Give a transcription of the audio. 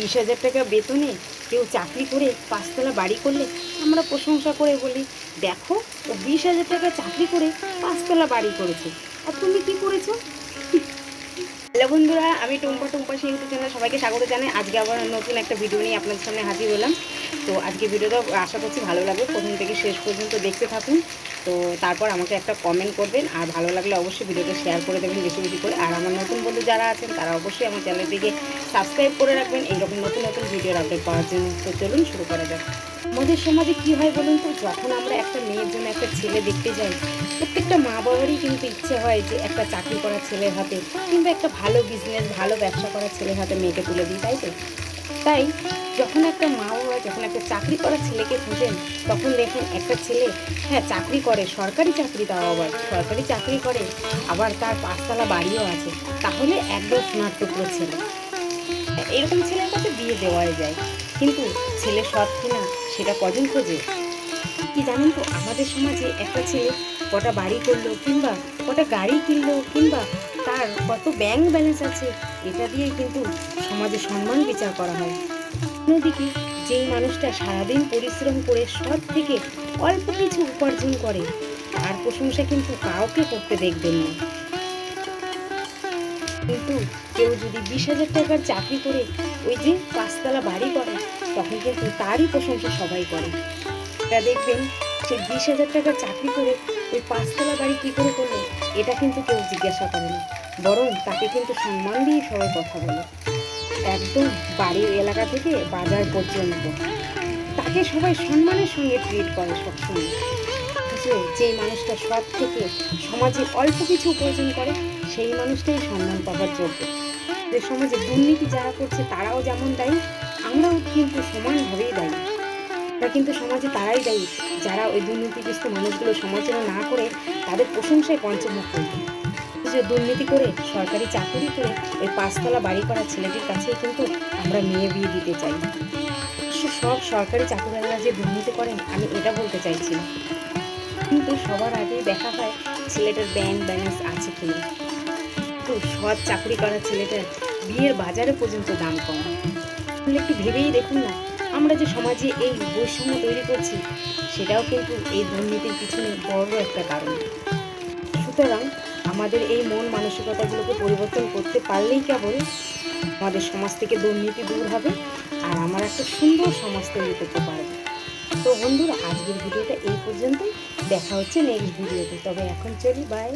বিশ হাজার টাকা বেতনে কেউ চাকরি করে পাঁচতলা বাড়ি করলে আমরা প্রশংসা করে বলি, দেখো, ও বিশ হাজার টাকা চাকরি করে পাঁচতলা বাড়ি করেছে। আর তুমি কি করেছ? হ্যালো বন্ধুরা, আমি টুম্পা টুম্পা সেই ইউটিউব চ্যানেল সবাইকে স্বাগত জানাই। আজকে আবার নতুন একটা ভিডিও নিয়ে আপনাদের সামনে হাজির হলাম। তো আজকে ভিডিওটা আশা করছি ভালো লাগবে। প্রথম থেকে শেষ পর্যন্ত দেখতে থাকুন। তো তারপর আমাকে একটা কমেন্ট করবেন। আর ভালো লাগলে অবশ্যই ভিডিওটা শেয়ার করে দেবেন বেশি বেশি করে। আর আমার নতুন বন্ধু যারা আছেন, তারা অবশ্যই আমার চ্যানেলটিকে সাবস্ক্রাইব করে রাখবেন, এইরকম নতুন নতুন ভিডিওর আপডেট পাওয়ার জন্য। তো চলুন শুরু করা যাক। আমাদের সমাজে কি হয় বলুন তো, যখন আমরা একটা মেয়ের জন্য একটা ছেলে দেখতে যাই, প্রত্যেকটা মা বাবারই কিন্তু ইচ্ছে হয় যে একটা চাকরি করা ছেলের হাতে কিংবা একটা ভালো বিজনেস ভালো ব্যবসা করা ছেলের হাতে মেয়েকে তুলে দিই, তাই তো? তাই যখন একটা মা বাবা, যখন একটা চাকরি করা ছেলেকে খুঁজেন, তখন দেখেন একটা ছেলে হ্যাঁ চাকরি করে, সরকারি চাকরি তাও আবার, সরকারি চাকরি করে, আবার তার পাঁচতলা বাড়িও আছে। তাহলে একদম সোনার টুকরো ছেলে। এরকম ছেলের কাছে বিয়ে দেওয়াই যায়। কিন্তু ছেলে সৎ কিনা সেটা কজন খোঁজে? কি জানেন তো, আমাদের সমাজে একটা ছেলে কটা বাড়ি করল কিংবা কটা গাড়ি কিনলো কিংবা তার কত ব্যাংক ব্যালেন্স আছে, এটা দিয়েই কিন্তু সমাজে সম্মান বিচার করা হয়। অন্যদিকে যেই মানুষটা সারাদিন পরিশ্রম করে সৎ থেকে অল্প কিছু উপার্জন করে, তার প্রশংসা কিন্তু কাউকে করতে দেখবেন না। কিন্তু কেউ যদি বিশ হাজার টাকার চাকরি করে ওই যে পাঁচতলা বাড়ি করে, তখন কিন্তু তারই প্রশংসা সবাই করে। এটা দেখবেন, সে বিশ হাজার টাকার চাকরি করে ওই পাঁচতলা বাড়ি কী করে করল, এটা কিন্তু কেউ জিজ্ঞাসা করে না। বরং তাকে কিন্তু সম্মান দিয়ে সবাই কথা বলে। একদম বাড়ির এলাকা থেকে বাজার পর্যন্ত। তাকে সবাই সম্মানের সঙ্গে ট্রিট করে সবসময়। অথচ যেই মানুষটা সব থেকে সমাজে অল্প কিছু উপার্জন করে, সেই মানুষটাই সম্মান পাওয়ার যোগ্য। যে সমাজে দুর্নীতি যারা করছে, তারাও যেমন দায়ী, আমরাও কিন্তু সমানভাবেই দায়ী। তা কিন্তু সমাজে তারাই দায়ী। যারা ওই দুর্নীতিগ্রস্ত মানুষগুলো সমালোচনা না করে, তাদের প্রশংসায় পঞ্চমুখ করবে যে দুর্নীতি করে, সরকারি চাকরি করে ওই পাঁচতলা বাড়ি করা ছেলেটির কাছে কিন্তু আমরা মেয়ে বিয়ে দিতে চাই। সব সরকারি চাকুরিয়ালরা যে দুর্নীতি করেন, আমি এটা বলতে চাইছি কিন্তু সবার আগে দেখা হয় ছেলেটার ব্যাংক ব্যালেন্স আছে কিনা তো সৎ চাকরি করা ছেলেটার বিয়ের বাজারে পর্যন্ত দাম কম। তাহলে একটু ভেবেই দেখুন না, আমরা যে সমাজে এই বৈষম্য তৈরি করছি, সেটাও কিন্তু এই দুর্নীতির পিছনে বড় একটা কারণ। সুতরাং আমাদের এই মন মানসিকতাগুলোকে পরিবর্তন করতে পারলেই কেবল আমাদের সমাজ থেকে দুর্নীতি দূর হবে আর আমার একটা সুন্দর সমাজ তৈরি করতে পারবে। তো বন্ধুরা, আজকের ভিডিওটা দেখা হচ্ছে নেক্সট ভিডিওতে তবে এখন চলি বাই